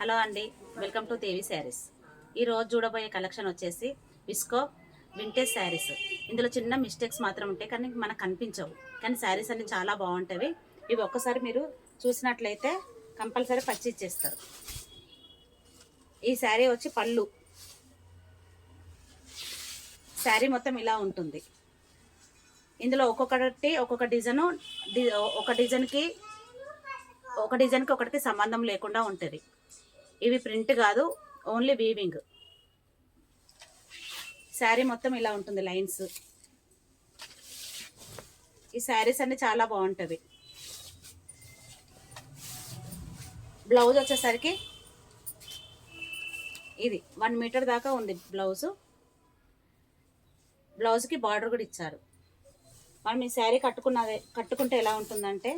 Hello అండి welcome to దేవి శారీస్. ఈరోజు చూడబోయే కలెక్షన్ వచ్చేసి విస్కో వింటేజ్ శారీస్. ఇందులో చిన్న మిస్టేక్స్ మాత్రం ఉంటాయి కానీ మనకు కనిపించవు. కానీ శారీస్ అన్ని చాలా బాగుంటాయి ఇవి ఒక్కసారి మీరు చూసినట్లయితే కంపల్సరీ పర్చేజ్ చేస్తారు. ఈ శారీ వచ్చి పళ్ళు. శారీ మొత్తం ఇలా ఉంటుంది. ఇందులో ఒక్కొక్కటి ఒక్కొక్క డిజైన్ ఒక డిజైన్కి ఒక డిజైన్కి ఒకటికి సంబంధం లేకుండా ఉంటుంది. ఇవి ప్రింట్ కాదు ఓన్లీ వీవింగ్ శారీ మొత్తం ఇలా ఉంటుంది లైన్స్. ఈ శారీస్ అన్ని చాలా బాగుంటుంది బ్లౌజ్ వచ్చేసరికి ఇది వన్ మీటర్ దాకా ఉంది బ్లౌజు. బ్లౌజ్కి బార్డర్ కూడా ఇచ్చారు. మనం ఈ శారీ కట్టుకున్నది కట్టుకుంటే ఎలా ఉంటుందంటే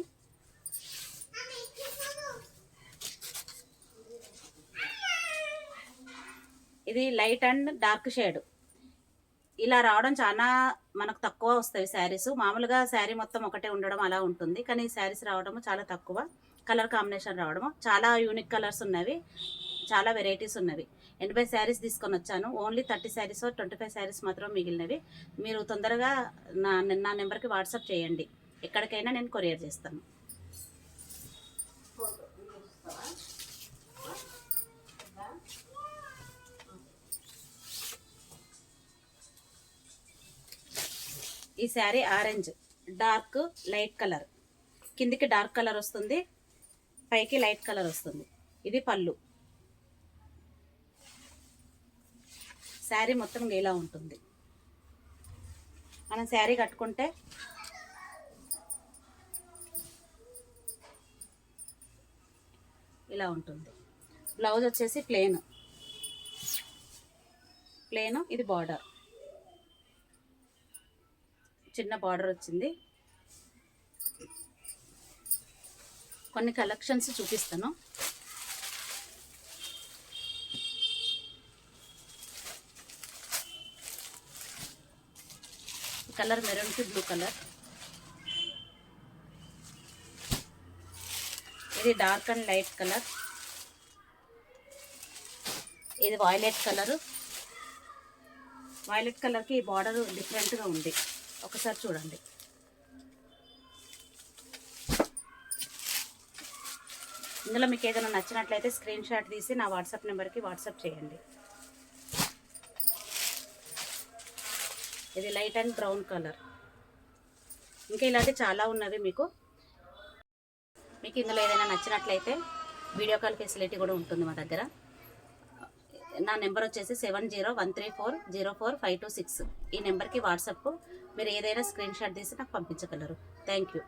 ఇది లైట్ అండ్ డార్క్ షేడ్. ఇలా రావడం చాలా మనకు తక్కువ వస్తాయి శారీస్. మామూలుగా శారీ మొత్తం ఒకటే ఉండడం అలా ఉంటుంది. కానీ ఈ శారీస్ రావడం చాలా తక్కువ. కలర్ కాంబినేషన్ రావడం చాలా యూనిక్ కలర్స్ ఉన్నవి. చాలా వెరైటీస్ ఉన్నవి. ఎనభై శారీస్ తీసుకొని వచ్చాను. Only thirty sarees twenty five sarees మాత్రం మిగిలినవి. మీరు తొందరగా నా నా నెంబర్కి వాట్సాప్ చేయండి. ఎక్కడికైనా నేను కొరియర్ చేస్తాను. ఈ saree orange dark light colour. కిందికి డార్క్ కలర్ వస్తుంది పైకి లైట్ కలర్ వస్తుంది. ఇది పళ్ళు. శారీ మొత్తం ఇలా ఉంటుంది. మనం శారీ కట్టుకుంటే ఇలా ఉంటుంది. బ్లౌజ్ వచ్చేసి ప్లేన్ ప్లెయిన్ ఇది బార్డర్. చిన్న బార్డర్ వచ్చింది. కొన్ని కలెక్షన్స్ చూపిస్తాను. కలర్ మెరూన్కి బ్లూ కలర్ ఇది డార్క్ అండ్ లైట్ కలర్ ఇది వాయిలెట్ కలరు వైలెట్ కలర్కి ఈ బార్డర్ డిఫరెంట్గా ఉంది. ఒకసారి చూడండి. ఇందులో మీకు ఏదైనా నచ్చినట్లయితే స్క్రీన్ షాట్ తీసి నా వాట్సాప్ నెంబర్కి వాట్సాప్ చేయండి. ఇది లైట్ అండ్ బ్రౌన్ కలర్. ఇంకా ఇలాంటి చాలా ఉన్నవి మీకు. మీకు ఇందులో ఏదైనా నచ్చినట్లయితే వీడియో కాల్ ఫెసిలిటీ కూడా ఉంటుంది మా దగ్గర. నా నెంబర్ వచ్చేసి seven zero one three four zero four five two six. ఈ నెంబర్కి వాట్సాప్ మీరు ఏదైనా స్క్రీన్ షాట్ తీసి నాకు పంపించగలరు. Thank you